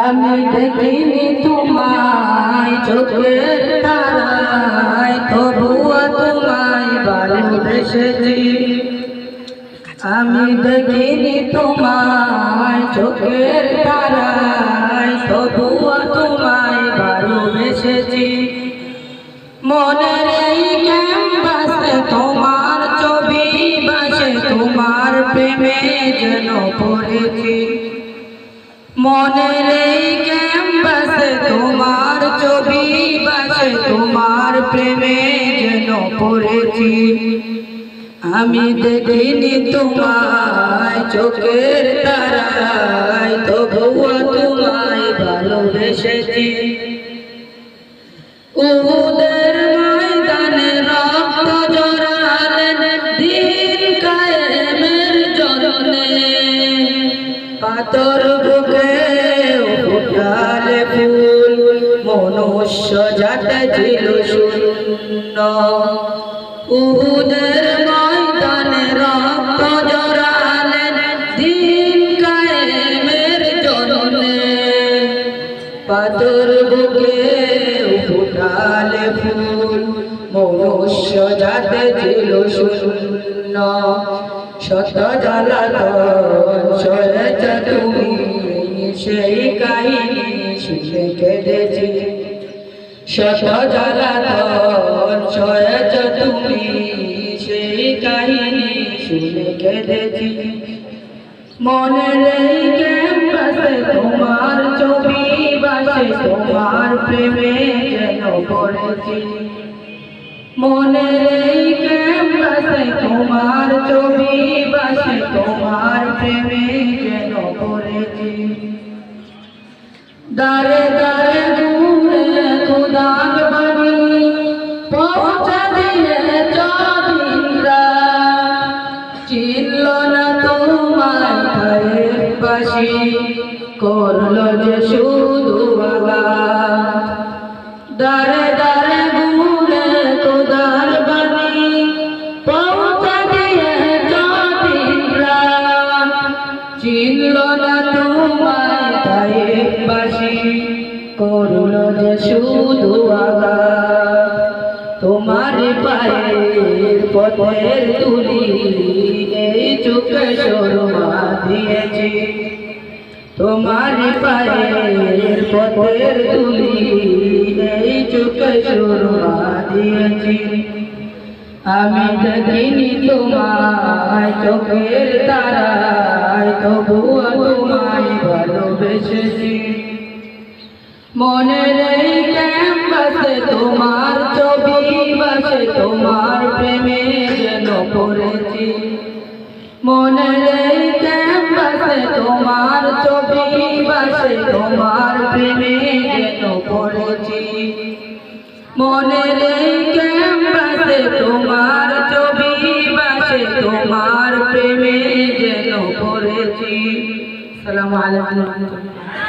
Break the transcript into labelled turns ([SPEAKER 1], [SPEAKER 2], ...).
[SPEAKER 1] আমি দেখিনি তোমায় চোখে তারায় তবুয়া তোমায় ভালোবেসেছি। আমি দেখিনি তোমায় চোখের তারায় তবুয়া তোমায় বালু বেসেছি মনে পড়েছি মনের এই ক্যাম্পাসে তোমার ছবি, বাসে তোমার প্রেমে যেন পড়েছি। আমি দেখিনি তোমায় চোখের তারায়, তবুও তোমায় ভালোবেসেছি। পাথর বুকে ফুটালে ফুল, মনুষ্য জাত ছিল শূন্য। উহুদের ময়দানে রক্ত জড়ালেন দিন কায়েমের জন্যে। পাথর বুকে ফুটালে ফুল, মনুষ্য জাতে ছিল শূন্য। শত জ্বালাতন সয়েছ তুমি সেই কাহিনী শুনে কেঁদেছি। শত জ্বালাতন সয়েছ তুমি সেই কাহিনী শুনে কেঁদেছি। মনের এই ক্যাম্পাসে তোমার ছবি বাসে তোমার প্রেমে যেন পড়েছি। মনের এই ক্যাম্পাসে তোমার ছবি বাসে তোমার প্রেমে যেন পড়েছি। দারে দারে বাড়ি পৌঁছা দিয়ে চিনল না তোমার বাসি, করল যে শুধু আঘাত করল যে শুধু আঘাত তোমার পায়ের পথের তুলি এই চোখে শর্মা দিয়েছি। তোমার পায়ের পথের তুলি এই চোখে শর্মা দিয়েছি। আমি দেখিনি তোমায় চোখের তারায়, তবুও তোমায় ভালোবেসেছি। মনের এই ক্যাম্পাসে তোমার ছবি, বাসে তোমার প্রেমে যেন পড়েছি। মনের এই ক্যাম্পাসে তোমার ছবি, বাসে তোমার প্রেমে যেন পড়েছি। মনের এই ক্যাম্পাসে তোমার ছবি, বাসে তোমার প্রেমে যেন পড়েছি। সালাম আলাইকুম।